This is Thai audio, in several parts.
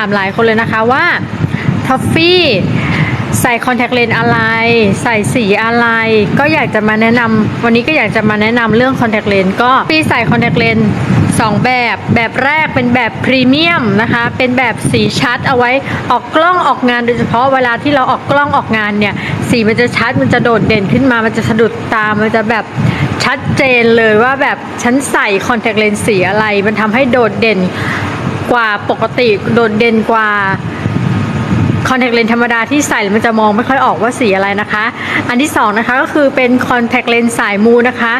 ามหลายคนเลยนะคะว่าท็อฟฟี่ใส่คอนแทคเลนส์อะไร ใส่สีอะไร ก็อยากจะมาแนะนำวันนี้ก็อยากจะมาแนะนำเรื่องคอนแทคเลนส์ก็พี่ใส่คอนแทคเลนส์สองแบบ แบบแรกเป็นแบบพรีเมียมนะคะ เป็นแบบสีชัดเอาไว้ออกกล้องออกงานโดยเฉพาะเวลาที่เราออกกล้องออกงานเนี่ย สีมันจะชัดมันจะโดดเด่นขึ้นมา มันจะสะดุดตา มันจะแบบชัดเจนเลยว่าแบบฉันใส่คอนแทคเลนส์สีอะไร มันทำให้โดดเด่น กว่าปกติโดดเด่นกว่า คอนแทคเลนส์ธรรมดาที่ใส่มันจะมองไม่ค่อยออกว่าสีอะไรนะคะ อันที่สองนะคะก็คือเป็นคอนแทคเลนส์สายมูนะคะ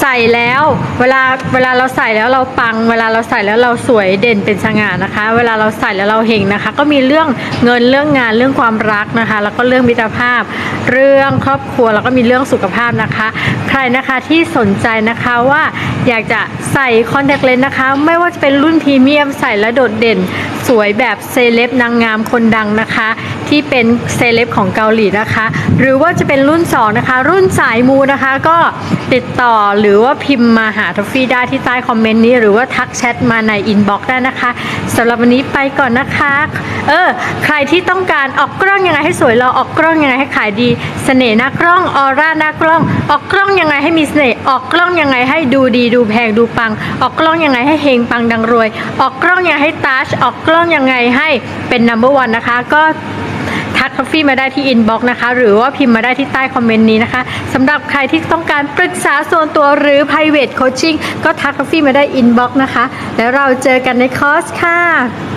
ใส่แล้วเวลาเวลาเราใส่แล้วเราปัง เวลาเราใส่แล้วเราสวยเด่นเป็นสง่านะคะ เวลาเราใส่แล้วเราเฮงนะคะ ก็มีเรื่องเงินเรื่องงานเรื่องความรักนะคะ แล้วก็เรื่องมิตรภาพ เรื่องครอบครัวแล้วก็มีเรื่องสุขภาพนะคะ ใครนะคะที่สนใจนะคะว่าอยากจะใส่คอนแทคเลนส์นะคะ ไม่ว่าจะเป็นรุ่นพรีเมียมใส่แล้วโดดเด่น สวยแบบเซเลบนางงามคนดังนะคะที่เป็นเซเลบของเกาหลีนะคะ หรือว่าจะเป็นรุ่น 2 นะคะ รุ่นสายมูนะคะ ก็ติดต่อหรือว่าพิมพ์มาหาทอฟฟี่ได้ที่ใต้คอมเมนต์นี้ หรือว่าทักแชทมาในอินบ็อกซ์ได้นะคะสำหรับวันนี้ไปก่อนนะคะ เออ ใครที่ต้องการออกกล้องยังไงให้สวยเรอออกกล้องยังไงให้ขายดีเสน่ห์หน้ากล้องออร่าหน้ากล้อง ออกกล้องยังไงให้มีเสน่ห์ออกกล้องยังไงให้ดูดีดูแพงดูปัง ออกกล้องยังไงให้เฮงปังดังรวย ออกกล้องยังไงให้ตัชออกกล้องยังไงให้เป็น number one นะคะก็ทักคอฟฟี่มาได้ที่อินบ็อกซ์นะคะ หรือว่าพิมพ์มาได้ที่ใต้คอมเมนต์นี้นะคะสำหรับใครที่ต้องการปรึกษาส่วนตัวหรือ private coaching ก็ทักคอฟฟี่มาได้อินบ็อกซ์นะคะ แล้วเราเจอกันในคอร์สค่ะ